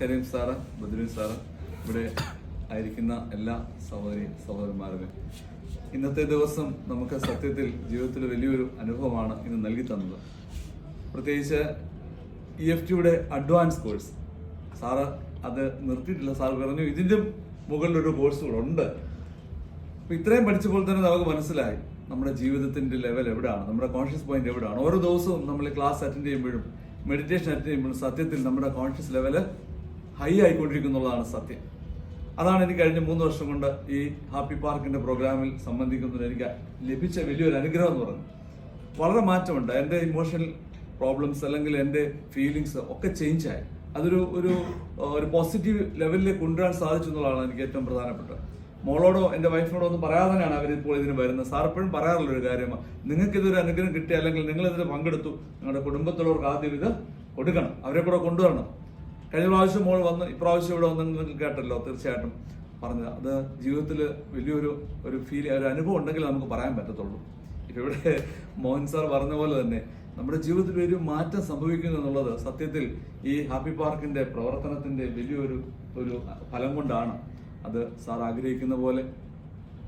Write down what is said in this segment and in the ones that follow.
Kareem sir ബദ്രീൻ sir ഇവിടെ ആയിരിക്കുന്ന എല്ലാ സഹോദരി സഹോദരന്മാരും ഇന്നത്തെ ദിവസം നമുക്ക് സത്യത്തിൽ ജീവിതത്തിൽ വലിയൊരു അനുഭവമാണ് ഇന്ന് നൽകി തന്നത്. പ്രത്യേകിച്ച് ഇ എഫ് ടിയുടെ അഡ്വാൻസ് കോഴ്സ് സാറ് അത് നിർത്തിയിട്ടില്ല സാർ പറഞ്ഞു ഇതിന്റെ മുകളിലൊരു കോഴ്സ് ഉണ്ട്. അപ്പം ഇത്രയും പഠിച്ചപ്പോൾ തന്നെ നമുക്ക് മനസ്സിലായി നമ്മുടെ ജീവിതത്തിന്റെ ലെവൽ എവിടെയാണ് നമ്മുടെ കോൺഷ്യസ് പോയിന്റ് എവിടെയാണ് ഓരോ ദിവസവും നമ്മൾ ക്ലാസ് അറ്റൻഡ് ചെയ്യുമ്പോഴും മെഡിറ്റേഷൻ അറ്റൻഡ് ചെയ്യുമ്പോൾ സത്യത്തിൽ നമ്മുടെ കോൺഷ്യസ് ലെവൽ ഹൈ ആയിക്കൊണ്ടിരിക്കുന്നുള്ളതാണ് സത്യം. അതാണ് എനിക്ക് കഴിഞ്ഞ മൂന്ന് വർഷം കൊണ്ട് ഈ ഹാപ്പി പാർക്കിന്റെ പ്രോഗ്രാമിൽ സംബന്ധിക്കുന്നതിന് എനിക്ക് ലഭിച്ച വലിയൊരു അനുഗ്രഹം എന്ന് പറഞ്ഞു വളരെ മാറ്റമുണ്ട്. എന്റെ ഇമോഷണൽ പ്രോബ്ലംസ് അല്ലെങ്കിൽ എന്റെ ഫീലിങ്സ് ഒക്കെ ചേഞ്ച് ആയി. അതൊരു ഒരു ഒരു പോസിറ്റീവ് ലെവലിലേക്ക് കൊണ്ടുവരാൻ സാധിച്ചു എന്നുള്ളതാണ് എനിക്ക് ഏറ്റവും പ്രധാനപ്പെട്ടത്. മോളോടോ എന്റെ വൈഫിനോടോ ഒന്നും പറയാതെ തന്നെയാണ് അവർ ഇപ്പോൾ ഇതിന് വരുന്നത്. സാർ എപ്പോഴും പറയാറുള്ളൊരു കാര്യമാണ്. നിങ്ങൾക്ക് ഇതൊരു അനുഗ്രഹം കിട്ടി അല്ലെങ്കിൽ നിങ്ങൾ ഇതിൽ പങ്കെടുത്തു നിങ്ങളുടെ കുടുംബത്തിലുള്ളവർക്ക് ആദ്യം ഇത് കൊടുക്കണം. അവരെ കൂടെ കൊണ്ടുവരണം. കഴിഞ്ഞ പ്രാവശ്യം മോൾ വന്ന് ഇപ്രാവശ്യം ഇവിടെ വന്ന് നിങ്ങൾ കേട്ടല്ലോ തീർച്ചയായിട്ടും പറഞ്ഞത്. അത് ജീവിതത്തിൽ വലിയൊരു ഒരു ഫീൽ ഒരു അനുഭവം ഉണ്ടെങ്കിൽ നമുക്ക് പറയാൻ പറ്റത്തുള്ളൂ. ഇവിടെ മോഹൻ സാർ പറഞ്ഞ പോലെ തന്നെ നമ്മുടെ ജീവിതത്തിൽ ഒരു മാറ്റം സംഭവിക്കുന്നു എന്നുള്ളത് സത്യത്തിൽ ഈ ഹാപ്പി പാർക്കിന്റെ പ്രവർത്തനത്തിന്റെ വലിയൊരു ഒരു ഫലം കൊണ്ടാണ്. അത് സാർ ആഗ്രഹിക്കുന്ന പോലെ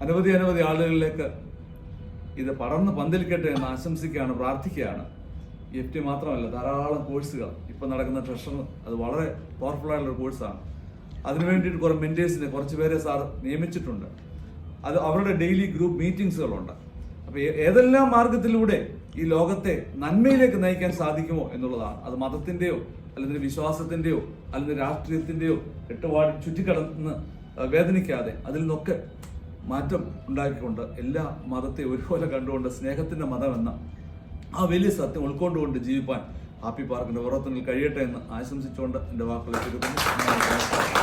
അനവധി അനവധി ആളുകളിലേക്ക് ഇത് പടർന്ന് പന്തലിക്കട്ടെ എന്ന് ആശംസിക്കുകയാണ് പ്രാർത്ഥിക്കുകയാണ്. എഫ് ടി മാത്രമല്ല ധാരാളം കോഴ്സുകൾ. ഇപ്പൊ നടക്കുന്ന ട്രഷർ അത് വളരെ പവർഫുൾ ആയിട്ടുള്ള കോഴ്സാണ്. അതിനു വേണ്ടിയിട്ട് കുറെ മെന്റേഴ്സിനെ കുറച്ച് പേരെ സാർ നിയമിച്ചിട്ടുണ്ട്. അത് അവരുടെ ഡെയിലി ഗ്രൂപ്പ് മീറ്റിംഗ്സുകളുണ്ട് അപ്പോൾ ഏതെല്ലാം മാർഗത്തിലൂടെ ഈ ലോകത്തെ നന്മയിലേക്ക് നയിക്കാൻ സാധിക്കുമോ എന്നുള്ളതാണ്. അത് മതത്തിന്റെയോ അല്ലെങ്കിൽ വിശ്വാസത്തിന്റെയോ അല്ലെങ്കിൽ രാഷ്ട്രീയത്തിന്റെയോ എട്ടുപാട് ചുറ്റിക്കടന്ന് വേദനിക്കാതെ അതിൽ നിന്നൊക്കെ മാറ്റം ഉണ്ടാക്കിക്കൊണ്ട് എല്ലാ മതത്തെ ഒരുപോലെ കണ്ടുകൊണ്ട് സ്നേഹത്തിന്റെ മതം എന്ന ആ വലിയ സത്യം ഉൾക്കൊണ്ടുകൊണ്ട് ജീവിപ്പാൻ ഹാപ്പി പാർക്കിന്റെ പ്രവർത്തനങ്ങൾ കഴിയട്ടെ എന്ന് ആശംസിച്ചുകൊണ്ട് എന്റെ വാക്കുകൾ ചുരുക്കുന്നു